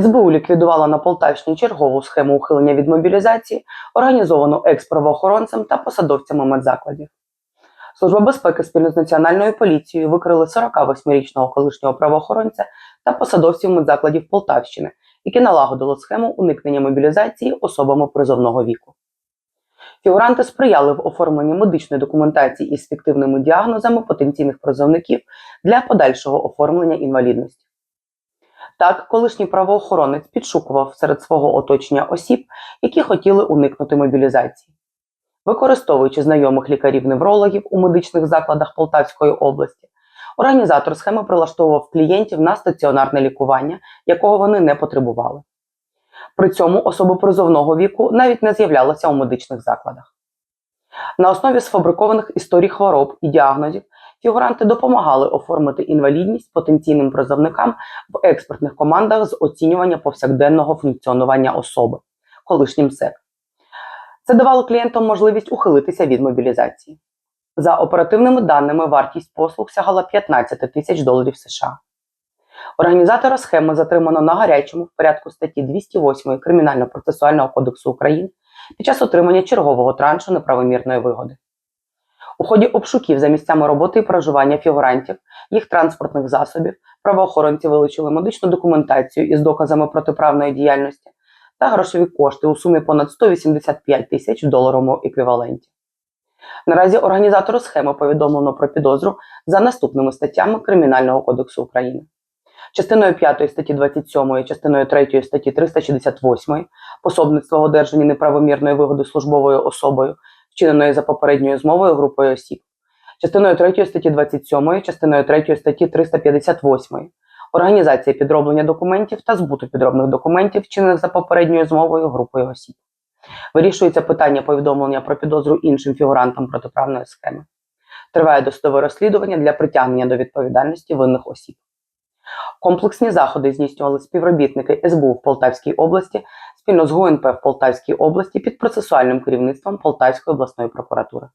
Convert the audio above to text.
СБУ ліквідувала на Полтавщині чергову схему ухилення від мобілізації, організовану екс-правоохоронцем та посадовцями медзакладів. Служба безпеки спільно з національною поліцією викрили 48-річного колишнього правоохоронця та посадовців медзакладів Полтавщини, які налагодили схему уникнення мобілізації особами призовного віку. Фігуранти сприяли в оформленні медичної документації із фіктивними діагнозами потенційних призовників для подальшого оформлення інвалідності. Так, колишній правоохоронець підшукував серед свого оточення осіб, які хотіли уникнути мобілізації. Використовуючи знайомих лікарів-неврологів у медичних закладах Полтавської області, організатор схеми прилаштовував клієнтів на стаціонарне лікування, якого вони не потребували. При цьому особи призовного віку навіть не з'являлися у медичних закладах. На основі сфабрикованих історій хвороб і діагнозів фігуранти допомагали оформити інвалідність потенційним призовникам в експертних командах з оцінювання повсякденного функціонування особи, колишнім СЕК. Це давало клієнтам можливість ухилитися від мобілізації. За оперативними даними, вартість послуг сягала 15 тисяч доларів США. Організатора схеми затримано на гарячому в порядку статті 208 Кримінально-процесуального кодексу України під час отримання чергового траншу неправомірної вигоди. У ході обшуків за місцями роботи і проживання фігурантів, їх транспортних засобів, правоохоронці вилучили медичну документацію із доказами протиправної діяльності та грошові кошти у сумі понад 185 тисяч в доларовому еквіваленті. Наразі організатору схеми повідомлено про підозру за наступними статтями Кримінального кодексу України. Частиною 5 статті 27, частиною 3 статті 368 пособництво в одержанні неправомірної вигоди службовою особою, вчиненої за попередньою змовою групою осіб, частиною 3 статті 27, частиною 3 статті 358 організація підроблення документів та збуту підробних документів, вчинених за попередньою змовою групою осіб. Вирішується питання повідомлення про підозру іншим фігурантам протиправної схеми. Триває досудове розслідування для притягнення до відповідальності винних осіб. Комплексні заходи здійснювали співробітники СБУ в Полтавській області спільно з ГУНП в Полтавській області під процесуальним керівництвом Полтавської обласної прокуратури.